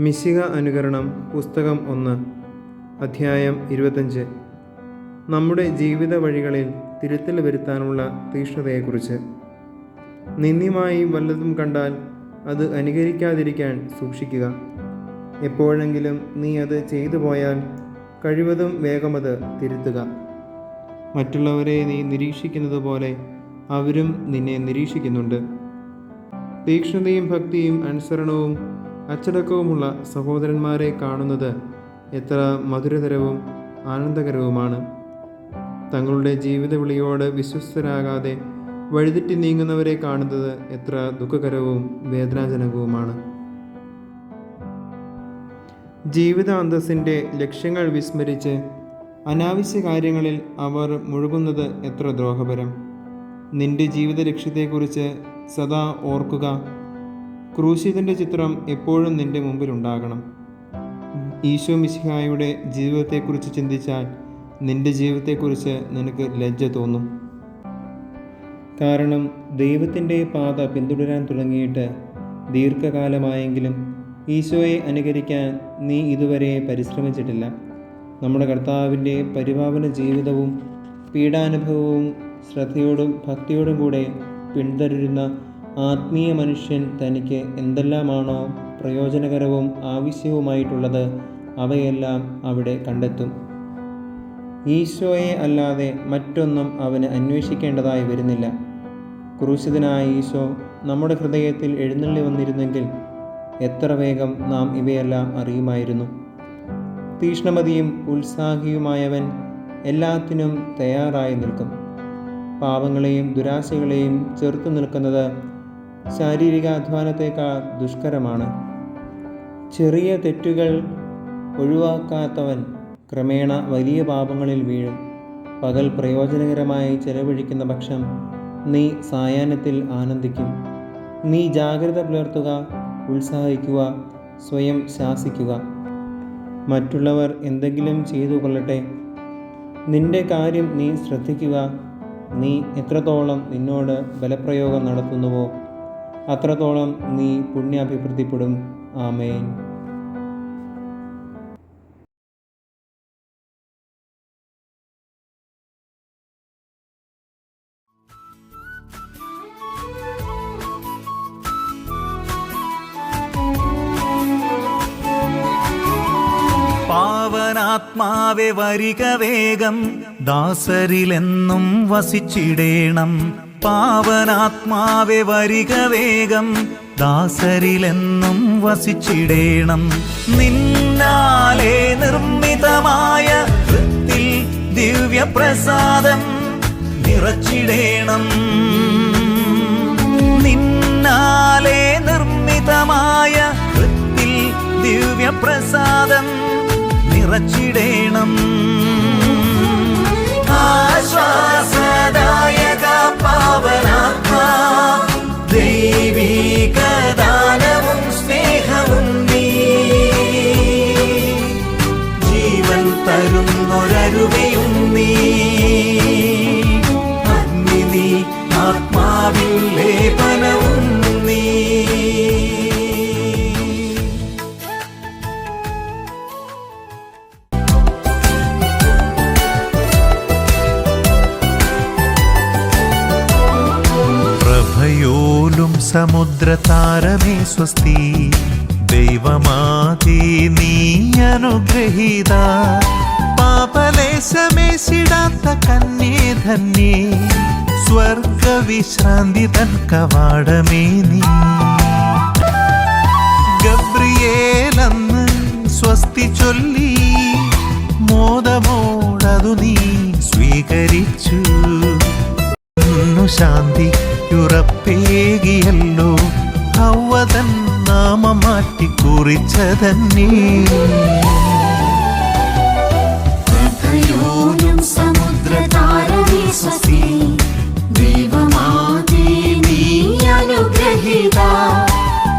മിശിക അനുകരണം പുസ്തകം ഒന്ന് അധ്യായം ഇരുപത്തഞ്ച്. നമ്മുടെ ജീവിത വഴികളിൽ തിരുത്തൽ വരുത്താനുള്ള തീഷ്ണതയെക്കുറിച്ച്. നിന്ദ്യമായി വല്ലതും കണ്ടാൽ അത് അനുകരിക്കാതിരിക്കാൻ സൂക്ഷിക്കുക. എപ്പോഴെങ്കിലും നീ അത് ചെയ്തു പോയാൽ കഴിവതും വേഗമത് തിരുത്തുക. മറ്റുള്ളവരെ നീ നിരീക്ഷിക്കുന്നത് പോലെ അവരും നിന്നെ നിരീക്ഷിക്കുന്നുണ്ട്. തീക്ഷ്ണതയും ഭക്തിയും അനുസരണവും അച്ചടക്കവുമുള്ള സഹോദരന്മാരെ കാണുന്നത് എത്ര മധുരതരവും ആനന്ദകരവുമാണ്. തങ്ങളുടെ ജീവിത വിളിയോട് വിശ്വസ്തരാകാതെ വഴിതെറ്റി നീങ്ങുന്നവരെ കാണുന്നത് എത്ര ദുഃഖകരവും വേദനാജനകവുമാണ്. ജീവിത അന്തസ്സിന്റെ ലക്ഷ്യങ്ങൾ വിസ്മരിച്ച് അനാവശ്യ കാര്യങ്ങളിൽ അവർ മുഴുകുന്നത് എത്ര ദ്രോഹപരം. നിന്റെ ജീവിത ലക്ഷ്യത്തെക്കുറിച്ച് സദാ ഓർക്കുക. ക്രൂശിതന്റെ ചിത്രം എപ്പോഴും നിന്റെ മുമ്പിലുണ്ടാകണം. ഈശോ മിശിഹായുടെ ജീവിതത്തെക്കുറിച്ച് ചിന്തിച്ചാൽ നിന്റെ ജീവിതത്തെക്കുറിച്ച് നിനക്ക് ലജ്ജ തോന്നും. കാരണം ദൈവത്തിന്റെ പാത പിന്തുടരാൻ തുടങ്ങിയിട്ട് ദീർഘകാലമായെങ്കിലും ഈശോയെ അനുകരിക്കാൻ നീ ഇതുവരെ പരിശ്രമിച്ചിട്ടില്ല. നമ്മുടെ കർത്താവിന്റെ പരിപാവന ജീവിതവും പീഡാനുഭവവും ശ്രദ്ധയോടും ഭക്തിയോടും കൂടെ പിന്തുടരുന്ന ആത്മീയ മനുഷ്യൻ തനിക്ക് എന്തെല്ലാമാണോ പ്രയോജനകരവും ആവശ്യവുമായിട്ടുള്ളത് അവയെല്ലാം അവിടെ കണ്ടെത്തും. ഈശോയെ അല്ലാതെ മറ്റൊന്നും അവന് അന്വേഷിക്കേണ്ടതായി വരുന്നില്ല. ക്രൂശിതനായ ഈശോ നമ്മുടെ ഹൃദയത്തിൽ എഴുന്നള്ളി വന്നിരുന്നെങ്കിൽ എത്ര വേഗം നാം ഇവയെല്ലാം അറിയുമായിരുന്നു. തീഷ്ണമതിയും ഉത്സാഹിയുമായവൻ എല്ലാത്തിനും തയ്യാറായി നിൽക്കും. പാവങ്ങളെയും ദുരാശകളെയും ചെറുത്തു നിൽക്കുന്നത് ശാരീരിക അധ്വാനത്തേക്കാൾ ദുഷ്കരമാണ്. ചെറിയ തെറ്റുകൾ ഒഴിവാക്കാത്തവൻ ക്രമേണ വലിയ പാപങ്ങളിൽ വീഴും. പകൽ പ്രയോജനകരമായി ചെലവഴിക്കുന്ന പക്ഷം നീ സായാഹ്നത്തിൽ ആനന്ദിക്കും. നീ ജാഗ്രത പുലർത്തുക ഉത്സാഹിക്കുക സ്വയം ശാസിക്കുക. മറ്റുള്ളവർ എന്തെങ്കിലും ചെയ്തു കൊള്ളട്ടെ. നിന്റെ കാര്യം നീ ശ്രദ്ധിക്കുക. നീ എത്രത്തോളം നിന്നോട് ബലപ്രയോഗം നടത്തുന്നുവോ അത്രത്തോളം നീ പുണ്യാഭിവൃദ്ധിപ്പെടും. ആമേൻ. പാവനാത്മാവെ വരിക വേഗം. ദാസരിലെന്നും വസിച്ചിടേണം. പാവനാത്മാവെ വരിക വേഗം. ദാസരിലെന്നും വസിച്ചിടേണം. നിന്നാലെ നിർമ്മിതമായ വൃത്തിൽ ദിവ്യപ്രസാദം നിറച്ചിടേണം. നിന്നാലെ നിർമ്മിതമായ വൃത്തിൽ ദിവ്യപ്രസാദം നിറച്ചിടേണം. ആശ്വാസദായക സമുദ്രതാരമേ സ്വസ്തി. ദൈവമാതി നീ അനുഗ്രഹീത. പാപലേശമേശിടാത്ത കന്യേ ധന്യേ സ്വർഗവിശ്രാന്തി തൻ കവാടമേ നീ. ഗബ്രിയേലെന്ന് സ്വസ്തി ചൊല്ലി. മോദമോടതു നീ സ്വീകരിച്ചു. ശാന്തി ശാന്തിയുറപ്പേകിയല്ലോ സമുദ്രതാരമേ സ്വസ്തി ദൈവമാതേ നീ അനുഗ്രഹീത.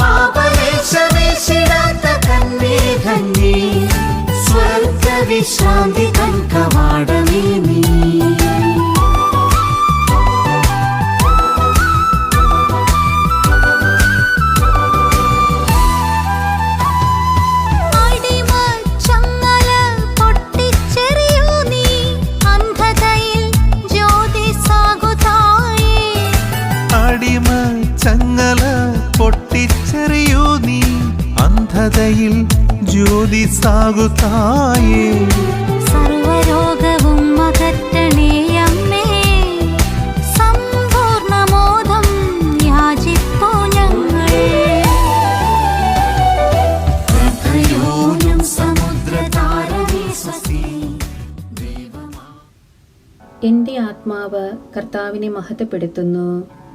പാപലേശമേശിടാത്ത കന്നേ ധന്യേ സ്വർഗവിശ്രാന്തി തൻ ചങ്ങല പൊട്ടിച്ചെറിയൂ നീ. അന്ധതയിൽ ജ്യോതി സാകുതായേ സർവരോഗവും അകറ്റണേ അമ്മേ. സമ്പൂർണമോദം യാചിപ്പോ ഞങ്ങൾ എന്റെ ആത്മാവ് കർത്താവിനെ മഹത്വപ്പെടുത്തുന്നു.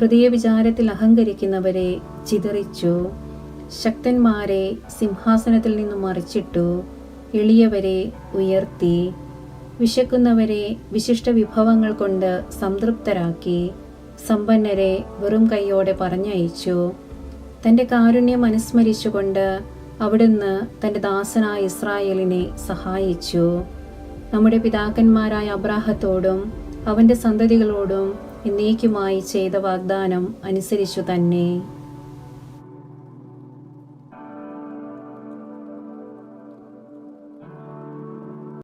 ഹൃദയവിചാരത്തിൽ അഹങ്കരിക്കുന്നവരെ ചിതറിച്ചു. ശക്തന്മാരെ സിംഹാസനത്തിൽ നിന്നും മറിച്ചിട്ടു. എളിയവരെ ഉയർത്തി. വിശക്കുന്നവരെ വിശിഷ്ട വിഭവങ്ങൾ കൊണ്ട് സംതൃപ്തരാക്കി. സമ്പന്നരെ വെറും കൈയോടെ പറഞ്ഞയച്ചു. തന്റെ കാരുണ്യം അനുസ്മരിച്ചുകൊണ്ട് അവിടുന്ന് തന്റെ ദാസനായ ഇസ്രായേലിനെ സഹായിച്ചു. നമ്മുടെ പിതാക്കന്മാരായ അബ്രാഹത്തോടും അവന്റെ സന്തതികളോടും എന്നേക്കുമായി ചെയ്ത വാഗ്ദാനം അനുസരിച്ചു തന്നെ.